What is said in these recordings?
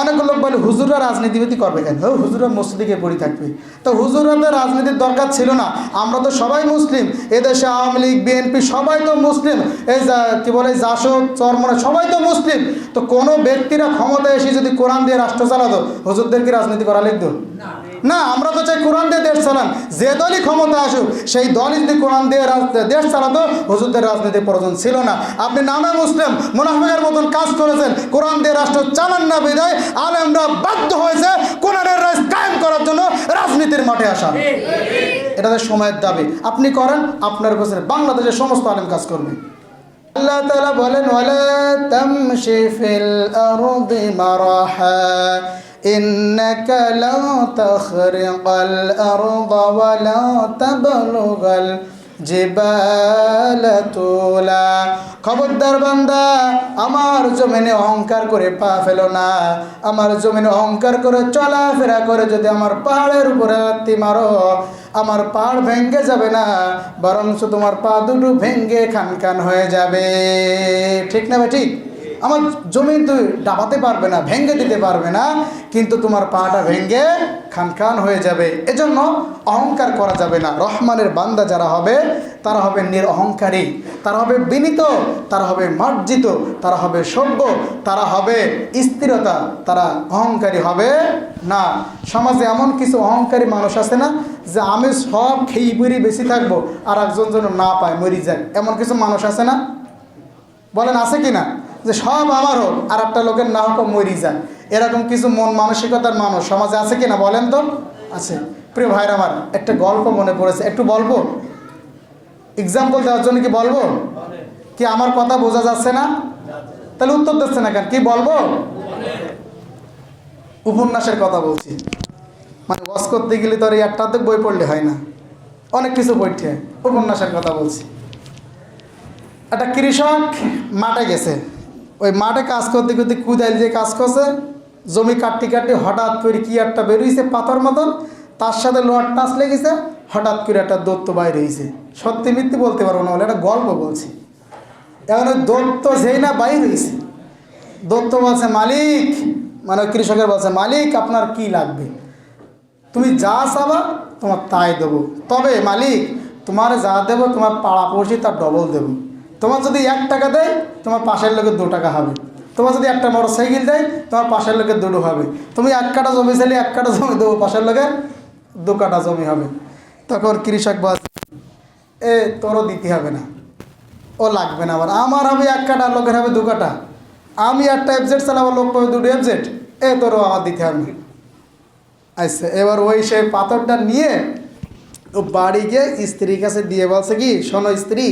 অনেক লোক বলে, হুজুররা রাজনীতিবিদ করবে কেন? ও, হুজুররা মসজিদে পড়ে থাকবে। তো হুজুরদের রাজনীতির দরকার ছিল না। আমরা তো সবাই মুসলিম। এদেশে আওয়ামী লীগ, বিএনপি সবাই তো মুসলিম। এই কি বলে, জাসদ চরমরা সবাই তো মুসলিম। তো কোনো ব্যক্তিরা ক্ষমতায় এসে যদি কোরআন দিয়ে রাষ্ট্র চালাতো, হুজুরদের কি রাজনীতি করা লিখতো? না, আমরা তো চাই কোরআন দিয়ে দেশ চালান। যে দলই ক্ষমতা আসুক, সেই দলই যদি কোরআন দিয়ে দেশ চালাতো, হুজুরদের রাজনীতির প্রয়োজন ছিল না। আপনি নামে মুসলিম, মুনাফিকের মতন কাজ করেছেন, কোরআন দিয়ে রাষ্ট্র চালান না বিদায় আলেমরা বাধ্য হয়েছে কোরআনের রাজ কায়েম করার জন্য রাজনীতির মাঠে আসা এটা সময়ের দাবি। আপনি করেন আপনার গোছের বাংলাদেশের সমস্ত আলেম কাজ করবে। আল্লাহ তাআলা বলেন ওয়ালা তামশি ফিল আরদি মারাহা ইন্নাকা লা তাখরিকাল আরদা ওয়া লা তাবলুগাল তুলা। খবরদার বান্দা, আমার জমিনে অহংকার করে পা ফেলো না। আমার জমিনে অহংকার করে চলাফেরা করে যদি আমার পাহাড়ের উপরে রাত্রি মারো, আমার পাহাড় ভেঙ্গে যাবে না, বরঞ্চ তোমার পা দুটো ভেঙ্গে খান খান হয়ে যাবে। ঠিক না ভাই, ঠিক? আমার জমি তুই ডাবাতে পারবে না ভেঙ্গে দিতে পারবে না, কিন্তু তোমার পাটা ভেঙ্গে খান খান হয়ে যাবে। এজন্য অহংকার করা যাবে না। রহমানের বান্দা যারা হবে, তারা হবে নির অহংকারী তারা হবে বিনীত, তারা হবে মার্জিত, তারা হবে সভ্য, তারা হবে স্থিরতা, তারা অহংকারী হবে না। সমাজে এমন কিছু অহংকারী মানুষ আছে না, যে আমি সব খেয়ে বুড়ি বেশি থাকব, আর একজন যেন না পায়, মরি যায়। এমন কিছু মানুষ আছে না? বলেন, আছে কি না? যে সব আমার হোক, আর একটা লোকের না হোক মরি যায় এরকম কিছু মন মানসিকতার মানুষ সমাজে আছে কি না বলেন তো? আছে। প্রিয় ভাইরা আমার, একটা গল্প মনে পড়েছে। একটু বলব? এক্সাম্পল দেওয়ার জন্য কি বলব? কি আমার কথা বোঝা যাচ্ছে না? তাহলে উত্তর দিচ্ছে না কেন? কি বলব? উপন্যাসের কথা বলছি। মানে ওয়াজ করতে গেলে তো আর একটাতে বই পড়লে হয় না। অনেক কিছু পড়তে উপন্যাসের কথা বলছি। একটা কৃষক মাঠে গেছে। ওই মাঠে কাজ করতে করতে কুদাইল দিয়ে কাজ করছে, জমি কাটতে কাটতে হঠাৎ করে কি একটা বেরিয়েছে পাথর মতন, তার সাথে লোহার টাচ লেগেছে, হঠাৎ করে একটা দত্ত বাইর হয়েছে সত্যি মিথ্যে বলতে পারব না বলে একটা গল্প বলছি। এখন ওই দত্ত যেই না বাইর হয়েছে দত্ত বলছে, মালিক মানে কৃষকের বলছে, মালিক, আপনার কি লাগবে? তুমি যা চাবা, তোমার তাই দেবো। তবে মালিক, তোমার যা দেবো, তোমার পাড়া পড়ছি তার ডবল দেবো। তোমার যদি এক টাকা দেয়, তোমার পাশের লোকের দু টাকা হবে। তোমার যদি একটা মোটর সাইকেল দেয়, তোমার পাশের লোকের দুটো হবে। তুমি এক কাটা জমি চাইলে এক কাটা জমি দেবো, পাশের লোকের দু কাটা জমি হবে। তখন কৃষক বল, এ, তোরও দিতে হবে না। ও লাগবে না আবার। আমার হবে এক কাটা লোকের হবে দু কাটা আমি একটা এফজেড চালাবো লোক পাবে দুটো এফজেড এ, তোরও আমার দিতে হবে আচ্ছা এবার ওই সে পাথরটা নিয়ে ও বাড়ি গিয়ে স্ত্রীর কাছে দিয়ে বলছে কি, শোনো স্ত্রী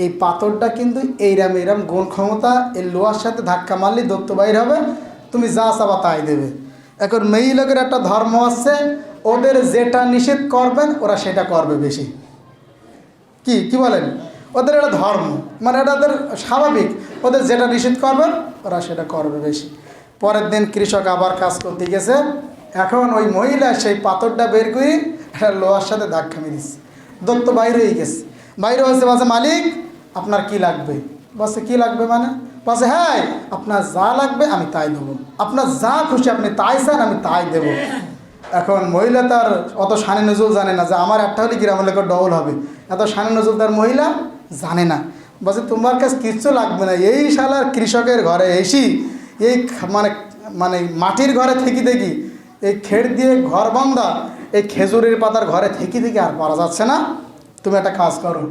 এই পাথরটা কিন্তু এইরাম এইরাম গুণ ক্ষমতা, এই লোহার সাথে ধাক্কা মারলে দত্ত বাইর হবে। তুমি যা চাবা তাই দেবে। এখন মেয়ে লোকের একটা ধর্ম আছে, ওদের যেটা নিষেধ করবেন, ওরা সেটা করবে বেশি। কি? কি বলেন? ওদের এটা ধর্ম। মানে এটা ওদের স্বাভাবিক। ওদের যেটা নিষেধ করবেন, ওরা সেটা করবে বেশি। পরের দিন কৃষক আবার কাজ করতে গেছে। এখন ওই মহিলা সেই পাথরটা বের করে একটা লোহার সাথে ধাক্কা মেরেছে। দত্ত বাইরে হয়ে গেছে। বাইরে হয়েছে মালিক আপনার কি লাগবে? বলছে কি লাগবে মানে? বলছে হ্যাঁ আপনার যা লাগবে আমি তাই দেবো। আপনার যা খুশি আপনি তাই চান, আমি তাই দেবো। এখন মহিলা তার, অত শানে নজরুল জানে না যে আমার একটা হলে গ্রামের লোকের ডবল হবে। এত শানে নজরুল তার মহিলা জানে না। বলছে তোমার কাছে কিচ্ছু লাগবে না। এই শালার কৃষকের ঘরে এসি এই মানে মানে মাটির ঘরে থেকে দেখি, এই খেড় দিয়ে ঘর বান্ধা, এই খেজুরের পাতার ঘরে থেকে থেকে আর পারা যাচ্ছে না। তুমি একটা কাজ করো।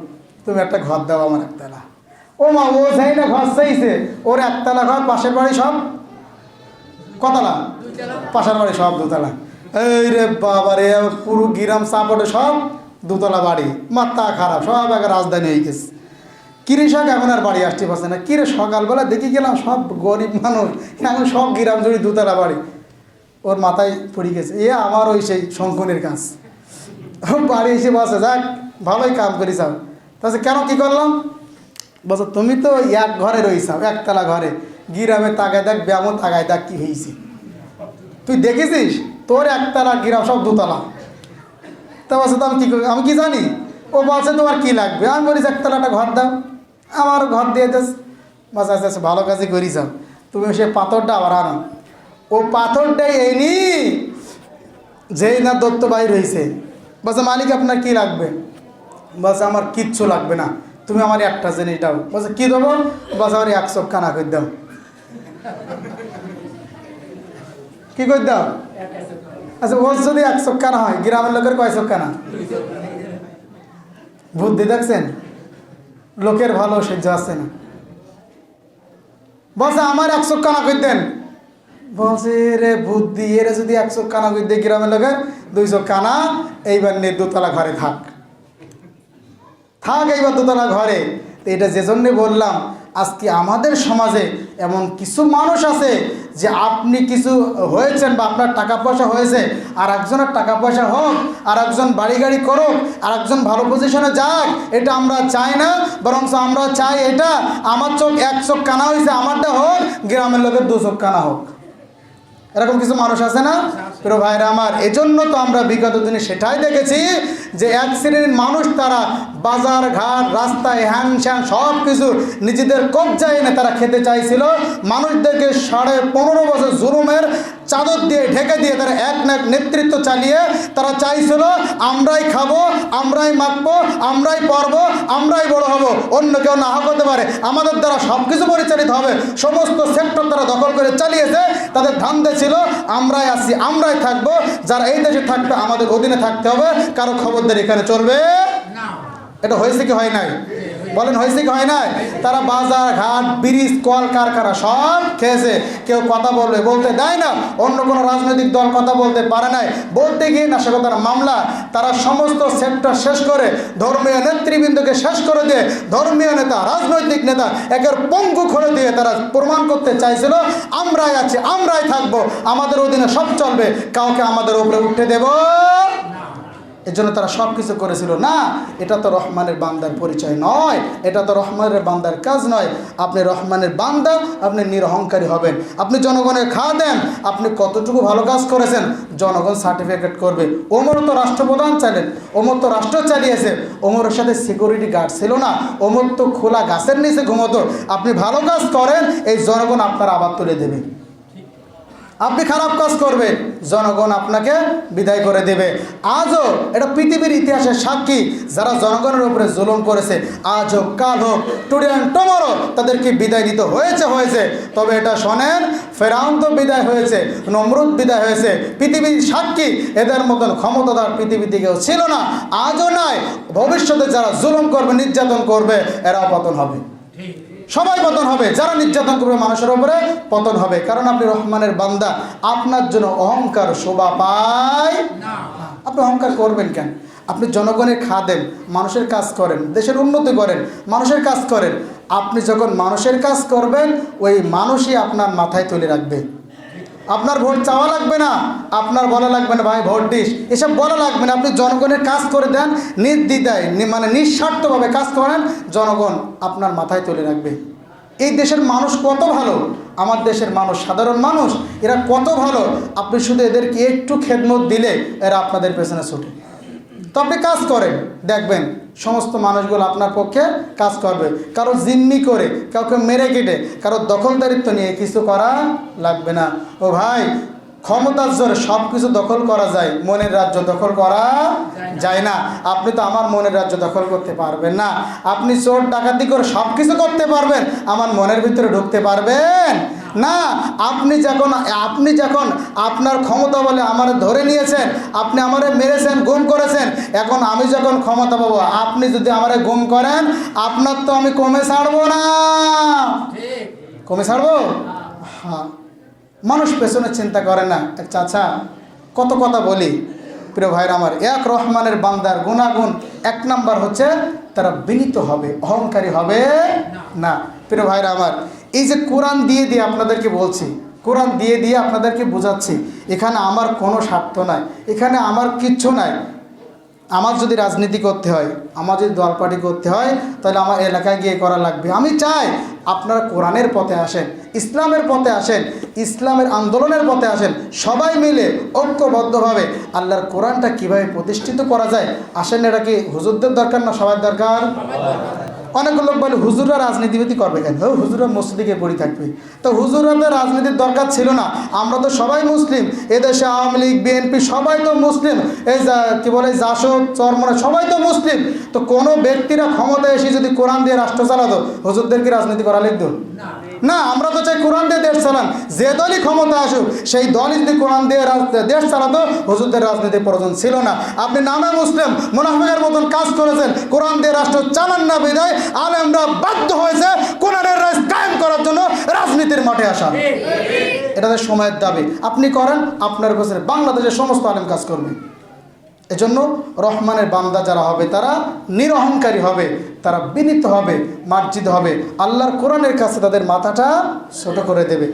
তুমি একটা ঘর দাও আমার একতলা। ও মা, ও চাই না ঘর চাইছে। ওর একতলা ঘর, পাশের বাড়ি সব? কতলা? পাশের বাড়ি সব দোতলা। এই রে বাবা রে পুরো গিরাম সাপোর্টে সব দুতলা বাড়ি। মাথা খারাপ, সব এক রাজধানী হয়ে গেছে। কৃষক এখন আর বাড়ি আসতে পারছে না। কিরে সকালবেলা দেখি গেলাম সব গরিব মানুষ, এখন সব গিরাম জুড়ি দুতলা বাড়ি। ওর মাথায় পড়ে গেছে। এ আমার ওই সেই শঙ্কুনের কাজ। বাড়ি এসে বসে, যাক, ভালোই কাম করিস তাছাড়া কেন কি করলাম বলছো, তুমি তো এক ঘরে রইছাও একতলা ঘরে। গিরামে তাকায় দেখ ব্যায়ামও তাকায় দেখ কি হয়েছে তুই দেখেছিস? তোর একতলা গিরাম সব দুতলা। তা বলছে, তো আমি কী আমি কি জানি? ও বলছে, তোমার কি লাগবে? আমি বলিস একতলাটা ঘর দাও। আমার ঘর দিয়ে দেস বাস আচ্ছা আচ্ছা ভালো কাজই করি যাও তুমি সে পাথরটা আবার আনো। ও পাথরটাই এনি যেই না দত্ত বাইর হয়েছে বলছে, মালিক, আপনার কি লাগবে? বলছে, আমার কিচ্ছু লাগবে না। তুমি আমার একটা জিনিস দাও। বলছে, কি দেবো? বলছে, আমার এক চোখ কানা করে দাও। কি করে দাও? আচ্ছা ওর যদি এক চোখ কানা হয়, গ্রামের লোকের কয় চোখ কানা? বুদ্ধি দেখছেন? লোকের ভালো সহ্য আছে না। বলছে, আমার এক চোখ কানা করে দেন। বলছে রে বুদ্ধি, এরে যদি এক চোখ কানা করে দিয়ে গ্রামের লোকের, দুই চোখ কানা, এইবার নিয়ে দোতলা ঘরে থাক। থাক এইবার দোতলা ঘরে। তো এটা যে জন্যে বললাম আজকে আমাদের সমাজে এমন কিছু মানুষ আছে যে আপনি কিছু হয়েছেন বা আপনার টাকা পয়সা হয়েছে আর একজনের টাকা পয়সা হোক আর একজন বাড়ি গাড়ি করুক আর একজন ভালো পজিশনে যাক এটা আমরা চাই না বরং আমরা চাই এটা আমার চোখ এক চোখ কানা হয়েছে আমারটা হোক গ্রামের লোকের দু চোখ কানা হোক। এরকম কিছু মানুষ আছে না? প্রিয় ভাইরা আমার এজন্য তো আমরা বিগত দিনে সেটাই দেখেছি যে এক শ্রেণির মানুষ তারা বাজার, ঘাট রাস্তায় হ্যাং স্যাং সব কিছু নিজেদের কবজায় এনে তারা খেতে চাইছিল। মানুষদেরকে সাড়ে পনেরো বছর জুলুমের চাদর দিয়ে ঢেকে দিয়ে তারা এক এক নেতৃত্ব চালিয়ে তারা চাইছিল, আমরাই খাব, আমরাই মাখবো, আমরাই পরবো, আমরাই বড় হব, অন্য কেউ না হতে পারে। আমাদের দ্বারা সব কিছু পরিচালিত হবে। সমস্ত সেক্টর তারা দখল করে চালিয়েছে। তাদের ধান্দে ছিল, আমরাই আছি, আমরাই থাকব। যারা এই দেশে থাকবে, আমাদের অধীনে থাকতে হবে। কারও খবরদার এখানে চলবে। এটা হয়েছে কি হয় নাই? বলেন হয়েছে কি হয় নাই? তারা বাজার ঘাট ব্রিজ কল কারখানা সব খেয়েছে। কেউ কথা বলবে বলতে দেয় না। অন্য কোনো রাজনৈতিক দল কথা বলতে পারে নাই। বলতে গিয়ে নাশকতার মামলা। তারা সমস্ত সেক্টর শেষ করে ধর্মীয় নেতৃবৃন্দকে শেষ করে দিয়ে ধর্মীয় নেতা রাজনৈতিক নেতা একের পঙ্গু করে দিয়ে তারা প্রমাণ করতে চাইছিল আমরাই আছি আমরাই থাকব। আমাদের অধীনে সব চলবে। কাউকে আমাদের উপরে উঠে দেবো এর জন্য তারা সব কিছু করেছিল। না, এটা তো রহমানের বান্দার পরিচয় নয়, এটা তো রহমানের বান্দার কাজ নয়। আপনি রহমানের বান্দা, আপনি নিরহংকারী হবেন। আপনি জনগণের খাওয়া দেন, আপনি কতটুকু ভালো কাজ করেছেন, জনগণ সার্টিফিকেট করবে। ওমর তো রাষ্ট্রপ্রধান চাইলেন ওমর তো রাষ্ট্র চালিয়েছে, ওমরের সাথে সিকিউরিটি গার্ড ছিল না, ওমর তো খোলা গাছের নিচে ঘুমতো। আপনি ভালো কাজ করেন, এই জনগণ আপনার আবার তুলে দেবে। আপনি খারাপ কাজ করবেন, জনগণ আপনাকে বিদায় করে দেবে। আজও এটা পৃথিবীর ইতিহাসের সাক্ষী, যারা জনগণের উপরে জুলুম করেছে আজ হোক কাল হোক টুডে অ্যান্ড টমরো তাদেরকে বিদায় দিতে হয়েছে হয়েছে। তবে এটা শোনেন, ফেরাউন তো বিদায় হয়েছে, নমরুদ বিদায় হয়েছে, পৃথিবীর সাক্ষী, এদের মতন ক্ষমতাদার পৃথিবীতে কেউ ছিল না, আজও নয় ভবিষ্যতে যারা জুলুম করবে, নির্যাতন করবে, এরা পতন হবে। সবাই পতন হবে, যারা নির্যাতন করবে মানুষের ওপরে পতন হবে। কারণ আপনি রহমানের বান্দা, আপনার জন্য অহংকার শোভা পায় আপনি অহংকার করবেন কেন? আপনি জনগণের খাদেন মানুষের কাজ করেন, দেশের উন্নতি করেন, মানুষের কাজ করেন। আপনি যখন মানুষের কাজ করবেন, ওই মানুষই আপনার মাথায় তুলে রাখবে। আপনার ভোট চাওয়া লাগবে না, আপনার বলা লাগবে না, ভাই, ভোট দিস। এসব বলা লাগবে না। আপনি জনগণের কাজ করে দেন, নির্দ্বিধায় মানে নিঃস্বার্থভাবে কাজ করেন, জনগণ আপনার মাথায় তুলে রাখবে। এই দেশের মানুষ কত ভালো? আমার দেশের মানুষ, সাধারণ মানুষ, এরা কত ভালো? আপনি শুধু এদেরকে একটু খেদমত দিলে এরা আপনাদের পেছনে ছুটে। তো আপনি কাজ করেন, দেখবেন সমস্ত মানুষগুলো আপনার পক্ষে কাজ করবে। কারও জিম্মি করে, কাউকে মেরে কেটে, কারও দখলদারিত্ব নিয়ে কিছু করা লাগবে না। ও ভাই, ক্ষমতার জোরে সব কিছু দখল করা যায়, মনের রাজ্য দখল করা যায় না। আপনি তো আমার মনের রাজ্য দখল করতে পারবেন না। আপনি চোর, ডাকাতি করে সব কিছু করতে পারবেন, আমার মনের ভিতরে ঢুকতে পারবেন। না আপনি যখন আপনি যখন আপনার ক্ষমতা বলে আমার ধরে নিয়েছেন আপনি আমারে মেরেছেন গুম করেছেন এখন আমি যখন ক্ষমতা পাবো আপনি যদি আমারে গুম করেন আপনার তো আমি কমে ছাড়বো না। কমে ছাড়বো? হ্যাঁ মানুষ পেছনে চিন্তা করে না। এক চাচা কত কথা বলি। প্রিয় ভাইরা আমার এক রহমানের বান্দার গুণাগুণ এক নাম্বার হচ্ছে তারা বিনীত হবে অহংকারী হবে না। প্রিয় ভাইরা আমার এই যে কোরআন দিয়ে দিয়ে আপনাদেরকে বলছি, কোরআন দিয়ে দিয়ে আপনাদেরকে বোঝাচ্ছি, এখানে আমার কোনো স্বার্থ নাই, এখানে আমার কিচ্ছু নাই। আমার যদি রাজনীতি করতে হয়, আমার যদি দল পার্টি করতে হয়, তাহলে আমার এলাকায় গিয়ে করা লাগবে। আমি চাই আপনারা কোরআনের পথে আসেন, ইসলামের পথে আসেন, ইসলামের আন্দোলনের পথে আসেন, সবাই মিলে ঐক্যবদ্ধভাবে আল্লাহর কোরআনটা কীভাবে প্রতিষ্ঠিত করা যায়, আসেন এটা কি হুজুরদের দরকার না সবার দরকার? অনেক লোক বলে, হুজুররা রাজনীতিবিদ করবে কেন? ও, হুজুররা মসজিদে পড়ে থাকবে। তো হুজুরদের রাজনীতির দরকার ছিল না। আমরা তো সবাই মুসলিম। এদেশে আওয়ামী লীগ, বিএনপি সবাই তো মুসলিম। এই কি বলে, জাসদ, চরমনা সবাই তো মুসলিম। তো কোনো ব্যক্তিরা ক্ষমতায় এসে যদি কোরআন দিয়ে রাষ্ট্র চালাতো, হুজুরদের কি রাজনীতি করা লিখতো? না, আমরা তো চাই কোরআন দিয়ে দেশ চালান। যে দলই ক্ষমতা আসুক, সেই দলই যদি কোরআন দিয়ে দেশ চালাতো, হুজুরদের রাজনীতির প্রয়োজন ছিল না। আপনি নামে মুসলিম, মুনাফিকের মতন কাজ করেছেন, কোরআন দিয়ে রাষ্ট্র চালান না বিদায় আলেমরা বাধ্য হয়েছে কোরআনের রাজ কায়েম করার জন্য রাজনীতির মাঠে আসা। এটা সময়ের দাবি। আপনি করেন, আপনার গোছের বাংলাদেশের সমস্ত আলেম কাজ করবে। এজন্য রহমানের বান্দা যারা হবে, তারা নিরহংকারী হবে, তারা বিনীত হবে, মার্জিত হবে। আল্লাহর কোরআনের কাছে তাদের মাথাটা ছোট করে দেবে।